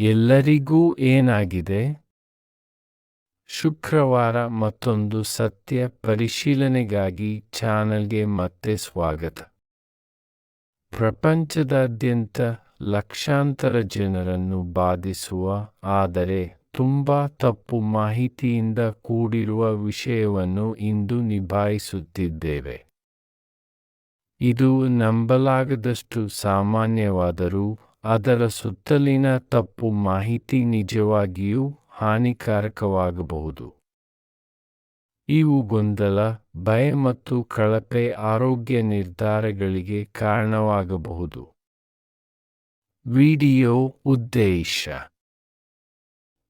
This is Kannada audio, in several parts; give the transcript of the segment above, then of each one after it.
ಎಲ್ಲರಿಗೂ ಏನಾಗಿದೆ? ಶುಕ್ರವಾರ ಮತ್ತೊಂದು ಸತ್ಯ ಪರಿಶೀಲನೆಗಾಗಿ ಚಾನಲ್ಗೆ ಮತ್ತೆ ಸ್ವಾಗತ. ಪ್ರಪಂಚದಾದ್ಯಂತ ಲಕ್ಷಾಂತರ ಜನರನ್ನು ಬಾಧಿಸುವ, ಆದರೆ ತುಂಬಾ ತಪ್ಪು ಮಾಹಿತಿಯಿಂದ ಕೂಡಿರುವ ವಿಷಯವನ್ನು ಇಂದು ನಿಭಾಯಿಸುತ್ತಿದ್ದೇವೆ. ಇದು ನಂಬಲಾಗದಷ್ಟು ಸಾಮಾನ್ಯವಾದರೂ ಅದರ ಸುತ್ತಲಿನ ತಪ್ಪು ಮಾಹಿತಿ ನಿಜವಾಗಿಯೂ ಹಾನಿಕಾರಕವಾಗಬಹುದು. ಇವು ಗೊಂದಲ, ಭಯ ಮತ್ತು ಕಳಪೆ ಆರೋಗ್ಯ ನಿರ್ಧಾರಗಳಿಗೆ ಕಾರಣವಾಗಬಹುದು. ವಿಡಿಯೋ ಉದ್ದೇಶ.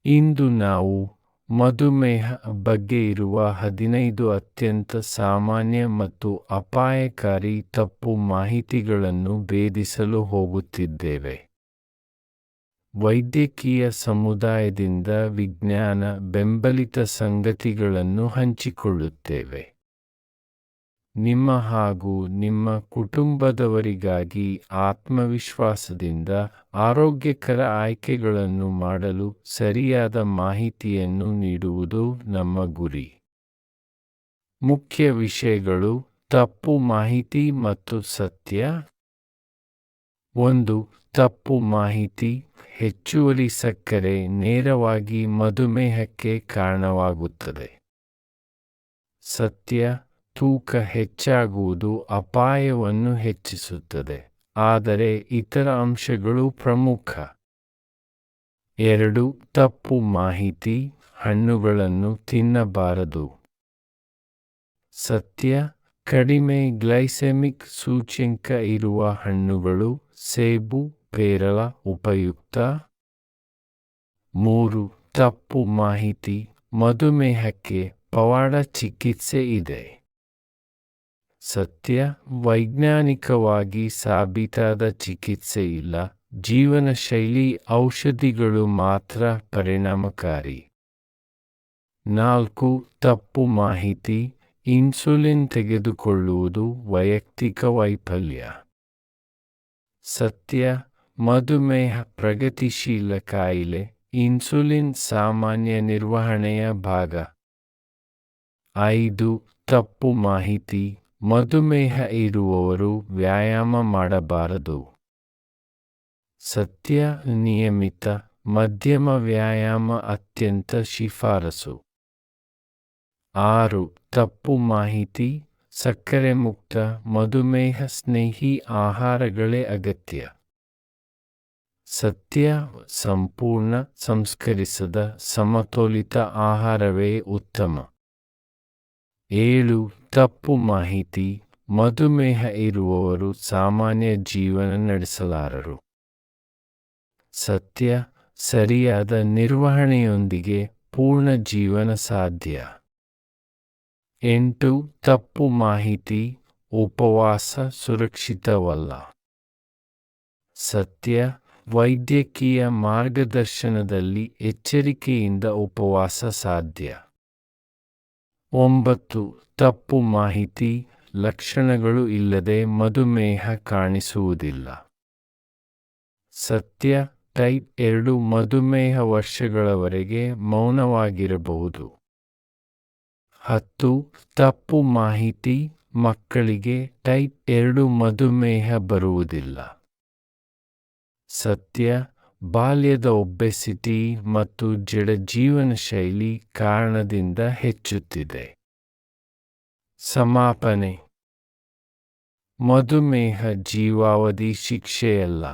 ಇಂದು ನಾವು ಮಧುಮೇಹ ಬಗ್ಗೆ ಇರುವ ಹದಿನೈದು ಅತ್ಯಂತ ಸಾಮಾನ್ಯ ಮತ್ತು ಅಪಾಯಕಾರಿ ತಪ್ಪು ಮಾಹಿತಿಗಳನ್ನು ಭೇದಿಸಲು ಹೋಗುತ್ತಿದ್ದೇವೆ. ವೈದ್ಯಕೀಯ ಸಮುದಾಯದಿಂದ ವಿಜ್ಞಾನ ಬೆಂಬಲಿತ ಸಂಗತಿಗಳನ್ನು ಹಂಚಿಕೊಳ್ಳುತ್ತೇವೆ. ನಿಮ್ಮ ಹಾಗೂ ನಿಮ್ಮ ಕುಟುಂಬದವರಿಗಾಗಿ ಆತ್ಮವಿಶ್ವಾಸದಿಂದ ಆರೋಗ್ಯಕರ ಆಯ್ಕೆಗಳನ್ನು ಮಾಡಲು ಸರಿಯಾದ ಮಾಹಿತಿಯನ್ನು ನೀಡುವುದು ನಮ್ಮ ಗುರಿ. ಮುಖ್ಯ ವಿಷಯಗಳು ತಪ್ಪು ಮಾಹಿತಿ ಮತ್ತು ಸತ್ಯ. ಒಂದು, ತಪ್ಪು ಮಾಹಿತಿ ಹೆಚ್ಚುವರಿ ಸಕ್ಕರೆ ನೇರವಾಗಿ ಮಧುಮೇಹಕ್ಕೆ ಕಾರಣವಾಗುತ್ತದೆ. ಸತ್ಯ ತೂಕ ಹೆಚ್ಚಾಗುವುದು ಅಪಾಯವನ್ನು ಹೆಚ್ಚಿಸುತ್ತದೆ. ಆದರೆ ಇತರ ಅಂಶಗಳು ಪ್ರಮುಖ. ಎರಡು, ತಪ್ಪು ಮಾಹಿತಿ, ಹಣ್ಣುಗಳನ್ನು ತಿನ್ನಬಾರದು. ಸತ್ಯ, ಕಡಿಮೆ ಗ್ಲೈಸೆಮಿಕ್ ಸೂಚ್ಯಂಕ ಇರುವ ಹಣ್ಣುಗಳು ಸೇಬು ಪೇರಲ ಉಪಯುಕ್ತ. ಮೂರು, ತಪ್ಪು ಮಾಹಿತಿ, ಮಧುಮೇಹಕ್ಕೆ ಪವಾಡ ಚಿಕಿತ್ಸೆ ಇದೆ. ಸತ್ಯ ವೈಜ್ಞಾನಿಕವಾಗಿ ಸಾಬೀತಾದ ಚಿಕಿತ್ಸೆ ಇಲ್ಲ. ಜೀವನ ಶೈಲಿ ಔಷಧಿಗಳು ಮಾತ್ರ ಪರಿಣಾಮಕಾರಿ. ನಾಲ್ಕು, ತಪ್ಪು ಮಾಹಿತಿ. ಇನ್ಸುಲಿನ್ ತೆಗೆದುಕೊಳ್ಳುವುದು ವೈಯಕ್ತಿಕ ವೈಫಲ್ಯ. ಸತ್ಯ, ಮಧುಮೇಹ ಪ್ರಗತಿಶೀಲ ಕಾಯಿಲೆ. ಇನ್ಸುಲಿನ್ ಸಾಮಾನ್ಯ ನಿರ್ವಹಣೆಯ ಭಾಗ. ಐದು, ತಪ್ಪು ಮಾಹಿತಿ. ಮಧುಮೇಹ ಇರುವವರು ವ್ಯಾಯಾಮ ಮಾಡಬಾರದು. ಸತ್ಯ ನಿಯಮಿತ ಮಧ್ಯಮ ವ್ಯಾಯಾಮ ಅತ್ಯಂತ ಶಿಫಾರಸು. ಆರು, ತಪ್ಪು ಮಾಹಿತಿ, ಸಕ್ಕರೆ ಮುಕ್ತ, ಮಧುಮೇಹ ಸ್ನೇಹಿ ಆಹಾರಗಳೇ ಅಗತ್ಯ. ಸತ್ಯ ಸಂಪೂರ್ಣ ಸಂಸ್ಕರಿಸದ, ಸಮತೋಲಿತ ಆಹಾರವೇ ಉತ್ತಮ. ಏಳು ತಪ್ಪು ಮಾಹಿತಿ ಮಧುಮೇಹ ಇರುವವರು ಸಾಮಾನ್ಯ ಜೀವನ ನಡೆಸಲಾರರು. ಸತ್ಯ ಸರಿಯಾದ ನಿರ್ವಹಣೆಯೊಂದಿಗೆ ಪೂರ್ಣ ಜೀವನ ಸಾಧ್ಯ. ಎಂಟು ತಪ್ಪು ಮಾಹಿತಿ ಉಪವಾಸ ಸುರಕ್ಷಿತವಲ್ಲ. ಸತ್ಯ ವೈದ್ಯಕೀಯ ಮಾರ್ಗದರ್ಶನದಲ್ಲಿ ಎಚ್ಚರಿಕೆಯಿಂದ ಉಪವಾಸ ಸಾಧ್ಯ. ಒಂಬತ್ತು, ತಪ್ಪು ಮಾಹಿತಿ, ಲಕ್ಷಣಗಳು ಇಲ್ಲದೆ ಮಧುಮೇಹ ಕಾಣಿಸುವುದಿಲ್ಲ. ಸತ್ಯ, ಟೈಪ್ ಎರಡು ಮಧುಮೇಹ ವರ್ಷಗಳವರೆಗೆ ಮೌನವಾಗಿರಬಹುದು. ಹತ್ತು, ತಪ್ಪು ಮಾಹಿತಿ, ಮಕ್ಕಳಿಗೆ ಟೈಪ್ ಎರಡು ಮಧುಮೇಹ ಬರುವುದಿಲ್ಲ. ಸತ್ಯ ಬಾಲ್ಯದ ಒಬ್ಬೆಸಿಟಿ ಮತ್ತು ಜಡ ಜೀವನ ಶೈಲಿ ಕಾರಣದಿಂದ ಹೆಚ್ಚುತ್ತಿದೆ. ಸಮಾಪನೆ. ಮಧುಮೇಹ ಜೀವಾವಧಿ ಶಿಕ್ಷೆಯಲ್ಲ.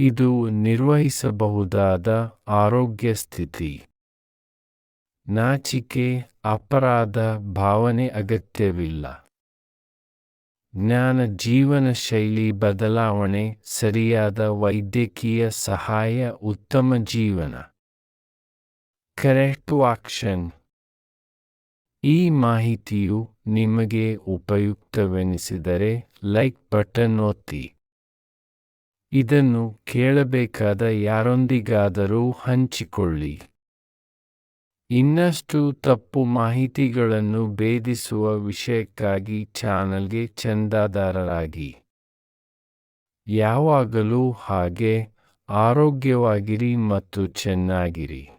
ಇದು ನಿರ್ವಹಿಸಬಹುದಾದ ಆರೋಗ್ಯ ಸ್ಥಿತಿ. ನಾಚಿಕೆ, ಅಪರಾಧ ಭಾವನೆ ಅಗತ್ಯವಿಲ್ಲ. ಜ್ಞಾನ ಜೀವನ ಶೈಲಿ ಬದಲಾವಣೆ, ಸರಿಯಾದ ವೈದ್ಯಕೀಯ ಸಹಾಯ, ಉತ್ತಮ ಜೀವನ. ಕರೆಕ್ಟ್ ಆಕ್ಷನ್ ಈ ಮಾಹಿತಿಯು ನಿಮಗೆ ಉಪಯುಕ್ತವೆನಿಸಿದರೆ ಲೈಕ್ ಬಟನ್ ಒತ್ತಿ. ಇದನ್ನು ಕೇಳಬೇಕಾದ ಯಾರೊಂದಿಗಾದರೂ ಹಂಚಿಕೊಳ್ಳಿ. ಇನ್ನಷ್ಟು ತಪ್ಪು ಮಾಹಿತಿಗಳನ್ನು ಭೇದಿಸುವ ವಿಷಯಕ್ಕಾಗಿ ಚಾನಲ್ಗೆ ಚಂದಾದಾರರಾಗಿ. ಯಾವಾಗಲೂ ಹಾಗೆ ಆರೋಗ್ಯವಾಗಿರಿ ಮತ್ತು ಚೆನ್ನಾಗಿರಿ.